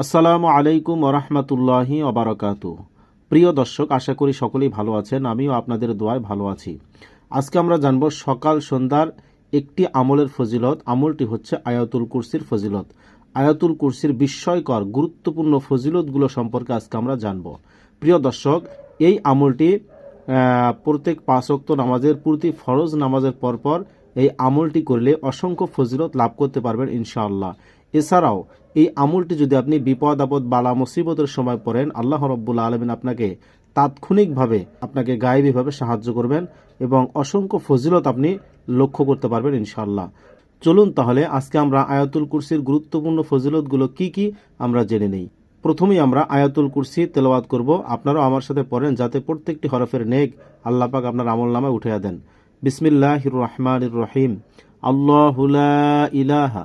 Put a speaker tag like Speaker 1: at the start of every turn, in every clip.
Speaker 1: আসসালামু আলাইকুম ওরহমতুল্লাহি অবরাকাতু প্রিয় দর্শক, আশা করি সকলেই ভালো আছেন, আমিও আপনাদের দোয়ায় ভালো আছি। আজকে আমরা জানব সকাল সন্ধ্যার একটি আমলের ফজিলত। আমলটি হচ্ছে আয়াতুল কুরসির ফজিলত। আয়াতুল কুরসির বিস্ময়কর, গুরুত্বপূর্ণ ফজিলতগুলো সম্পর্কে আজকে আমরা জানব। প্রিয় দর্শক, এই আমলটি প্রত্যেক পাঁচ ওয়াক্ত নামাজের প্রতি ফরজ নামাজের পরপর এই আমলটি করলে অসংখ্য ফজিলত লাভ করতে পারবেন ইনশাআল্লাহ। এছাড়াও, এই আমলটি যদি আপনি বিপদ, আপদ, বালা, মুসিবতের সময় পড়েন, আল্লাহ রব্বুল আলমিন আপনাকে তাৎক্ষণিকভাবে, আপনাকে গায়েবীভাবে সাহায্য করবেন এবং অসংখ্য ফজিলত আপনি লক্ষ্য করতে পারবেন ইনশাআল্লাহ। চলুন তাহলে আজকে আমরা আয়াতুল কুরসির গুরুত্বপূর্ণ ফজিলতগুলো কি কি আমরা জেনে নেই। প্রথমেই আমরা আয়াতুল কুরসি তেলাওয়াত করব। আপনারাও আমার সাথে পড়েন যাতে প্রত্যেকটি হরফের নেক আল্লাহ পাক আপনার আমল নামায় উঠিয়ে দেন। বিসমিল্লাহির রহমানির রহিম। আল্লাহু ইলাহা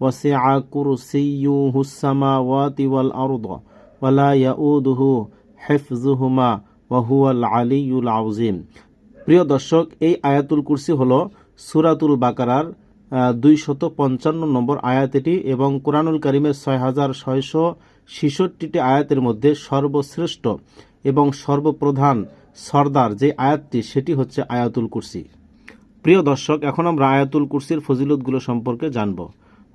Speaker 1: وسع كرسيه السماوات والأرض ولا يؤوده حفظهما وهو العلي العظيم প্রিয় দর্শক এই আয়াতুল কুরসি হলো সুরাতুল বাকারার দুইশত পঞ্চান্ন নম্বর আয়াত এটি এবং কোরআনুল করিমের ছয় হাজার ছয়শো ছিষট্টিটি আয়াতের মধ্যে সর্বশ্রেষ্ঠ এবং সর্বপ্রধান সর্দার যে আয়াতটি সেটি হচ্ছে আয়াতুল কুরসি প্রিয় দর্শক এখন আমরা আয়াতুল কুরসির ফজিলতগুলো সম্পর্কে জানব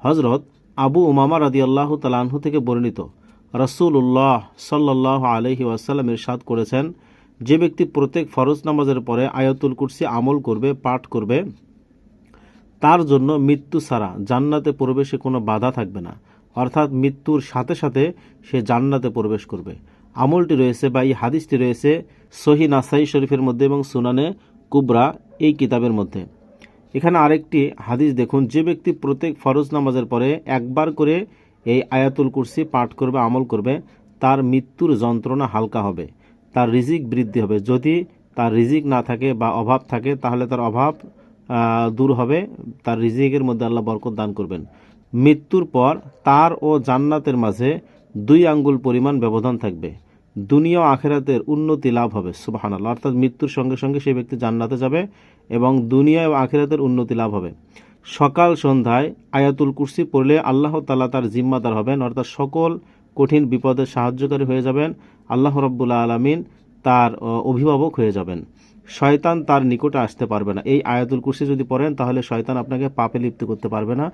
Speaker 1: হজরত আবু উমামা রাদি আল্লাহ তালাহু থেকে বর্ণিত রসুল্লাহ সাল্লাহ আলহি ওয়াসাল্লাম ইরশাদ করেছেন, যে ব্যক্তি প্রত্যেক ফরজ নামাজের পরে আয়াতুল কুরসি আমল করবে, পাঠ করবে, তার জন্য মৃত্যু ছাড়া জান্নাতে প্রবেশে কোনো বাধা থাকবে না। অর্থাৎ মৃত্যুর সাথে সাথে সে জান্নাতে প্রবেশ করবে। আমলটি রয়েছে বা এই হাদিসটি রয়েছে সহি নাসাই শরীফের মধ্যে এবং সুনানে কুবরা এই কিতাবের মধ্যে। এখানে আরেকটি হাদিস দেখুন, যে ব্যক্তি প্রত্যেক ফরজ নামাজের পরে একবার করে এই আয়াতুল কুরসি পাঠ করবে, আমল করবে, তার মৃত্যুর যন্ত্রণা হালকা হবে, তার রিজিক বৃদ্ধি হবে। যদি তার রিজিক না থাকে বা অভাব থাকে, তাহলে তার অভাব দূর হবে, তার রিজিকের মধ্যে আল্লাহ বরকত দান করবেন। মৃত্যুর পর তার ও জান্নাতের মাঝে দুই আঙ্গুল পরিমাণ ব্যবধান থাকবে। দুনিয়া আখেরাতের উন্নতি লাভ হবে, সুবাহানাল্লাহ। অর্থাৎ মৃত্যুর সঙ্গে সঙ্গে সেই ব্যক্তি জান্নাতে যাবে এবং দুনিয়া ও আখেরাতের উন্নতি লাভ হবে। সকাল সন্ধ্যায় আয়াতুল কুরসি পড়লে আল্লাহ তালা তার জিম্মাদার হবেন, অর্থাৎ সকল কঠিন বিপদে সাহায্যকারী হয়ে যাবেন। আল্লাহ রব্বুল্লা আলমিন তার অভিভাবক হয়ে যাবেন। শয়তান তার নিকটে আসতে পারবে না। এই আয়াতুল কুরসি যদি পড়েন, তাহলে শয়তান আপনাকে পাপে লিপ্ত করতে পারবে না,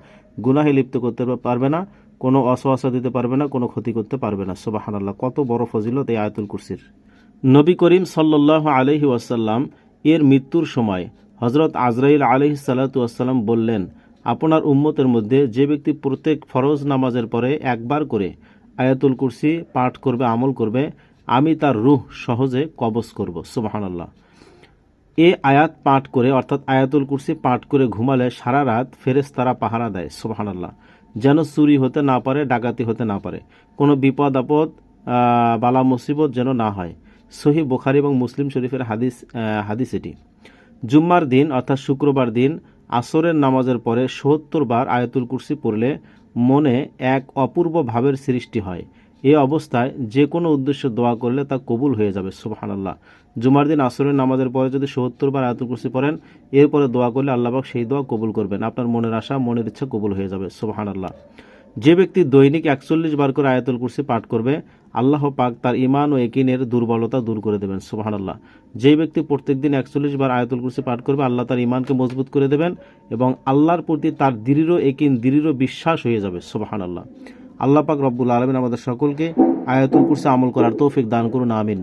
Speaker 1: গুনাহে লিপ্ত করতে পারবে না, কোনো অসহসা দিতে পারবে না, কোনো ক্ষতি করতে পারবে না। সুবাহান আল্লাহ কত বড় ফজিলত এই আয়াতুল কুরসির। নবী করিম সাল্লাহ আলহি ওয়াসাল্লাম এর মৃত্যুর সময় হজরত আজরাইল আলহি সাল্লাতাম বললেন, আপনার উম্মতের মধ্যে যে ব্যক্তি প্রত্যেক ফরজ নামাজের পরে একবার করে আয়াতুল কুরসি পাঠ করবে, আমল করবে, আমি তার রুহ সহজে কবজ করব। সুবাহান আল্লাহ এ আয়াত পাঠ করে, অর্থাৎ আয়াতুল কুরসি পাঠ করে ঘুমালে সারা রাত ফেরেশতারা পাহারা দেয়, সুবহানাল্লাহ। যেন চুরি হতে না পারে, ডাকাতি হতে না পারে। কোনো বিপদ আপদ বালা মুসিবত যেন না হয়। সহি বোখারি এবং মুসলিম শরীফের হাদিস হাদিস এটি। জুম্মার দিন, অর্থাৎ শুক্রবার দিন, আসরের নামাজের পরে সত্তর বার আয়াতুল কুরসি পড়লে মনে এক অপূর্ব ভাবের সৃষ্টি হয়। এই অবস্থায় যে কোনো উদ্দেশ্য দোয়া করলে তা কবুল হয়ে যাবে, সুবহানাল্লাহ। জুমার দিন আসরের নামাজের পরে যদি সত্তর বার আয়াতুল কুরসি পড়েন, এরপরে দোয়া করলে আল্লাহবাক সেই দোয়া কবুল করবেন। আপনার মনের আশা, মনের ইচ্ছা কবুল হয়ে যাবে, সুবহানাল্লাহ। যে ব্যক্তি দৈনিক একচল্লিশ বার করে আয়াতুল কুরসি পাঠ করবে, আল্লাহ পাক তার ইমান ও একিনের দুর্বলতা দূর করে দেবেন, সুবহানাল্লাহ। যে ব্যক্তি প্রত্যেকদিন একচল্লিশ বার আয়াতুল কুরসি পাঠ করবে, আল্লাহ তার ইমানকে মজবুত করে দেবেন এবং আল্লাহর প্রতি তার দৃঢ় একিন দৃঢ় বিশ্বাস হয়ে যাবে, সুবহানাল্লাহ। আল্লাহ পাক রব্বুল আলমিন আমাদের সকলকে আয়াতুল কুরসি আমল করার তৌফিক দান করুন আমিন।